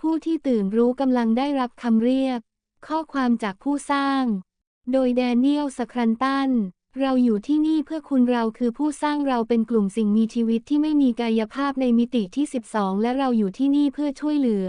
ผู้ที่ตื่นรู้กำลังได้รับคำเรียก ข้อความจากผู้สร้าง โดยแดเนียลสครันตัน เราอยู่ที่นี่เพื่อคุณเราคือผู้สร้างเราเป็นกลุ่มสิ่งมีชีวิตที่ไม่มีกายภาพในมิติที่ 12 และเราอยู่ที่นี่เพื่อช่วยเหลือ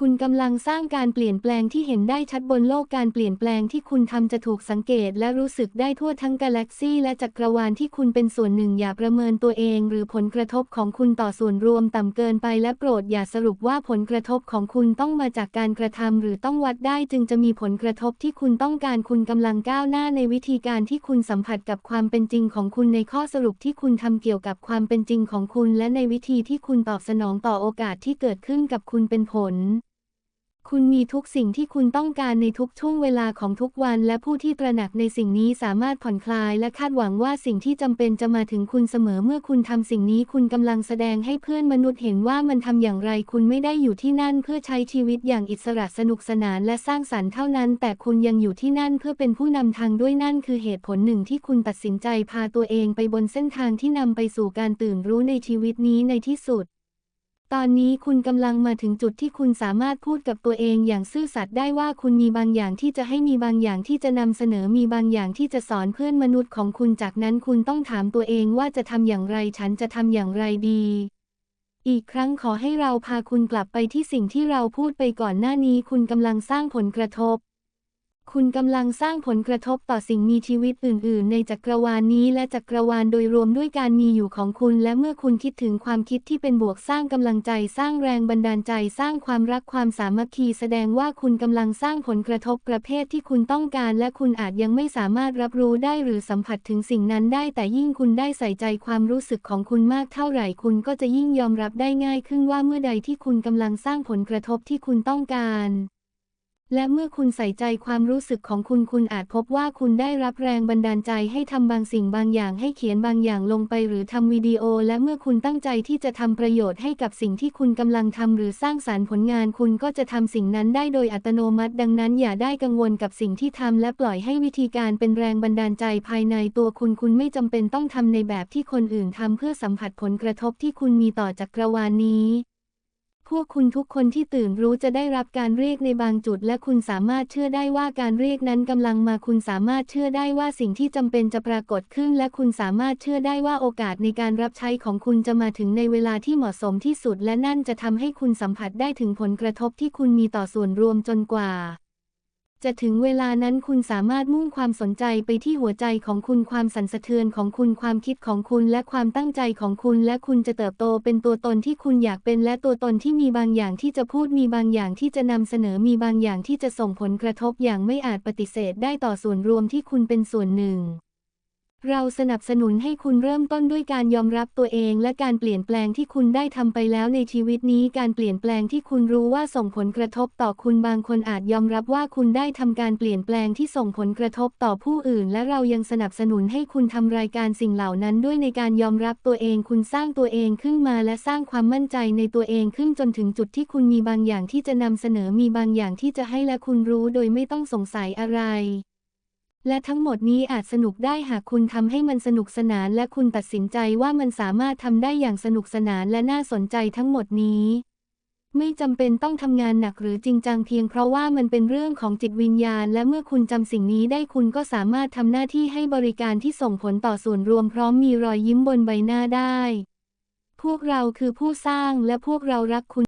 คุณกำลังสร้างการเปลี่ยนแปลงที่เห็นได้ชัดบนโลกการเปลี่ยนแปลงที่คุณทำจะถูกสังเกตและรู้สึกได้ทั่วทั้งกาแล็กซีและจักรวาลที่คุณเป็นส่วนหนึ่งอย่าประเมินตัวเอง หรือผลกระทบของคุณต่อส่วนรวมต่ำเกินไปและโปรดอย่าสรุปว่าผลกระทบของคุณต้องมาจากการกระทำหรือต้องวัดได้จึงจะมีผลกระทบที่คุณต้องการคุณกำลังก้าวหน้าในวิธีการที่คุณสัมผัสกับความเป็นจริงของคุณในข้อสรุปที่คุณทำเกี่ยวกับความเป็นจริงของคุณ และในวิธีที่คุณตอบสนองต่อโอกาสที่เกิดขึ้นกับคุณเป็นผล คุณมีทุกสิ่งที่คุณต้องการในทุกช่วงเวลาของทุกวัน และผู้ที่ตระหนักในสิ่งนี้สามารถผ่อนคลาย และคาดหวังว่าสิ่งที่จำเป็นจะมาถึงคุณเสมอเมื่อคุณทำสิ่งนี้ คุณกำลังแสดงให้เพื่อนมนุษย์เห็นว่ามันทำอย่างไร คุณไม่ได้อยู่ที่นั่นเพื่อใช้ชีวิตอย่างอิสระสนุกสนานและสร้างสรรค์เท่านั้น แต่คุณยังอยู่ที่นั่นเพื่อเป็นผู้นำทางด้วยนั่นคือเหตุผลหนึ่งที่คุณตัดสินใจพาตัวเองไปบนเส้นทางที่นำไปสู่การตื่นรู้ในชีวิตนี้ในที่สุด ตอนนี้คุณกำลังมาถึงจุดที่คุณสามารถพูดกับตัวเองอย่างซื่อสัตย์ได้ว่าคุณมีบางอย่างที่จะให้มีบางอย่างที่จะนำเสนอมีบางอย่างที่จะสอนเพื่อนมนุษย์ของคุณจากนั้นคุณต้องถามตัวเองว่าจะทำอย่างไรฉันจะทำอย่างไรดี อีกครั้งขอให้เราพาคุณกลับไปที่สิ่งที่เราพูดไปก่อนหน้านี้ คุณกำลังสร้างผลกระทบ คุณกำลังสร้างผลกระทบต่อสิ่งมีชีวิตอื่น ๆ ในจักรวาลนี้และจักรวาลโดยรวมด้วยการมีอยู่ของคุณ และเมื่อคุณคิดถึงความคิดที่เป็นบวกสร้างกำลังใจ สร้างแรงบันดาลใจ สร้างความรักความสามัคคี แสดงว่าคุณกำลังสร้างผลกระทบประเภทที่คุณต้องการ และคุณอาจยังไม่สามารถรับรู้ได้หรือสัมผัสถึงสิ่งนั้นได้ แต่ยิ่งคุณได้ใส่ใจความรู้สึกของคุณมากเท่าไหร่ คุณก็จะยิ่งยอมรับได้ง่ายขึ้นว่าเมื่อใดที่คุณกำลังสร้างผลกระทบที่คุณต้องการ และเมื่อคุณใส่ใจความรู้สึกของคุณคุณอาจพบว่าคุณได้รับแรงบันดาลใจให้ทำบางสิ่งบางอย่างให้เขียนบางอย่างลงไปหรือทำวิดีโอ และเมื่อคุณตั้งใจที่จะทำประโยชน์ให้กับสิ่งที่คุณกำลังทำหรือสร้างสารรค์ผลงานคุณก็จะทำสิ่งนั้นได้โดยอัตโนมัติ ดังนั้นอย่าได้กังวลกับสิ่งที่ทำและปล่อยให้วิธีการเป็นแรงบันดาลใจภายในตัวคุณคุณไม่จำเป็นต้องทำในแบบที่คนอื่นทำเพื่อสัมผัสผลกระทบที่คุณมีต่อจักรวาลนี้ พวกคุณทุกคนที่ตื่นรู้จะได้รับการเรียกในบางจุด และคุณสามารถเชื่อได้ว่าการเรียกนั้นกำลังมาคุณสามารถเชื่อได้ว่าสิ่งที่จำเป็นจะปรากฏขึ้น และคุณสามารถเชื่อได้ว่าโอกาสในการรับใช้ของคุณจะมาถึงในเวลาที่เหมาะสมที่สุด และนั่นจะทำให้คุณสัมผัสได้ถึงผลกระทบที่คุณมีต่อส่วนรวมจนกว่า จะถึงเวลานั้นคุณสามารถมุ่งความสนใจไปที่หัวใจของคุณความสั่นสะเทือนของคุณความคิดของคุณและความตั้งใจของคุณและคุณจะเติบโตเป็นตัวตนที่คุณอยากเป็นและตัวตนที่มีบางอย่างที่จะพูดมีบางอย่างที่จะนำเสนอมีบางอย่างที่จะส่งผลกระทบอย่างไม่อาจปฏิเสธได้ต่อส่วนรวมที่คุณเป็นส่วนหนึ่ง เราสนับสนุนให้คุณเริ่มต้นด้วยการยอมรับตัวเองและการเปลี่ยนแปลงที่คุณได้ทำไปแล้วในชีวิตนี้ การเปลี่ยนแปลงที่คุณรู้ว่าส่งผลกระทบต่อคุณบางคนอาจยอมรับว่าคุณได้ทำการเปลี่ยนแปลงที่ส่งผลกระทบต่อผู้อื่น และเรายังสนับสนุนให้คุณทำรายการสิ่งเหล่านั้นด้วยในการยอมรับตัวเอง คุณสร้างตัวเองขึ้นมาและสร้างความมั่นใจในตัวเองขึ้นจนถึงจุดที่คุณมีบางอย่างที่จะนำเสนอมีบางอย่างที่จะให้และคุณรู้โดยไม่ต้องสงสัยอะไร และทั้งหมดนี้อาจสนุกได้หากคุณทำให้มันสนุกสนานและคุณตัดสินใจว่ามันสามารถทำได้อย่างสนุกสนานและน่าสนใจทั้งหมดนี้ ไม่จำเป็นต้องทำงานหนักหรือจริงจังเพียงเพราะว่ามันเป็นเรื่องของจิตวิญญาณ และเมื่อคุณจำสิ่งนี้ได้คุณก็สามารถทำหน้าที่ให้บริการที่ส่งผลต่อส่วนรวมพร้อมมีรอยยิ้มบนใบหน้าได้ พวกเราคือผู้สร้างและพวกเรารักคุณ